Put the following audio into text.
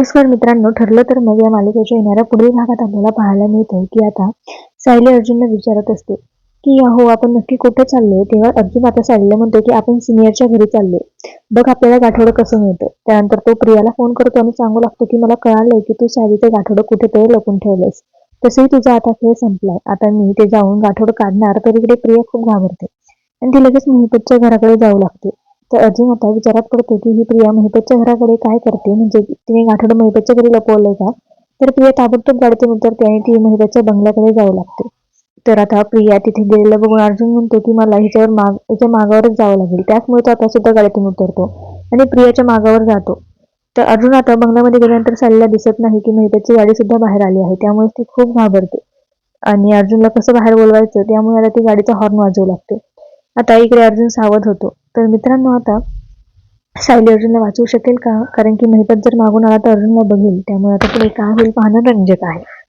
नमस्कार मित्रांनो ठरलं तर मग या मालिकेच्या येणाऱ्या पुढील भागात आपल्याला पाहायला मिळतं. की आता सायली अर्जुनला विचारत असते की हो आपण नक्की कुठे चाललोय तेव्हा अर्जुन आता सायलीला म्हणतो की आपण सिनियरच्या घरी चाललोय बघ आपल्याला गाठोडं कसं मिळतं. त्यानंतर तो प्रियाला फोन करतो आणि सांगू लागतो की मला कळालंय की तू सायलीचं गाठोडं कुठेतरी लपून ठेवलंयस. तसंही तुझा आता खेळ संपलाय. आता मी ते जाऊन गाठोडं काढणार तर इकडे प्रिया खूप घाबरते. आणि ती लगेच मोहितच्या घराकडे जाऊ लागते. तर अर्जुन आता विचारात पडतो की ही प्रिया महिपतच्या घराकडे काय करते? म्हणजे तिने गाठोडं महिपतच्या घरी लपवलंय का? तर प्रिया ताबडतोब गाडीतून उतरते आणि ती महिपतच्या बंगल्याकडे जाऊ लागते. तर आता प्रिया तिथे गेलेलं बघून अर्जुन म्हणतो की मला हिच्यावर माग हिच्या मागावरच जावं लागेल. त्याचमुळे तो आता सुद्धा गाडीतून उतरतो आणि प्रियाच्या मागावर जातो. तर अर्जुन आता बंगल्यामध्ये गेल्यानंतर सालीला दिसत नाही की महिपतची गाडी सुद्धा बाहेर आली आहे. त्यामुळे ती खूप घाबरते. आणि अर्जुनला कसं बाहेर बोलवायचं? त्यामुळे आता ती गाडीचा हॉर्न वाजवू लागते. आता इकडे अर्जुन सावध होतो. तर मित्रांनो आता सायली अर्जुनला वाचवू शकेल का? कारण की महिपत जर मागून आला तर अर्जुनला बघेल. त्यामुळे आता पुढे काय होईल पाहणं रंजक आहे.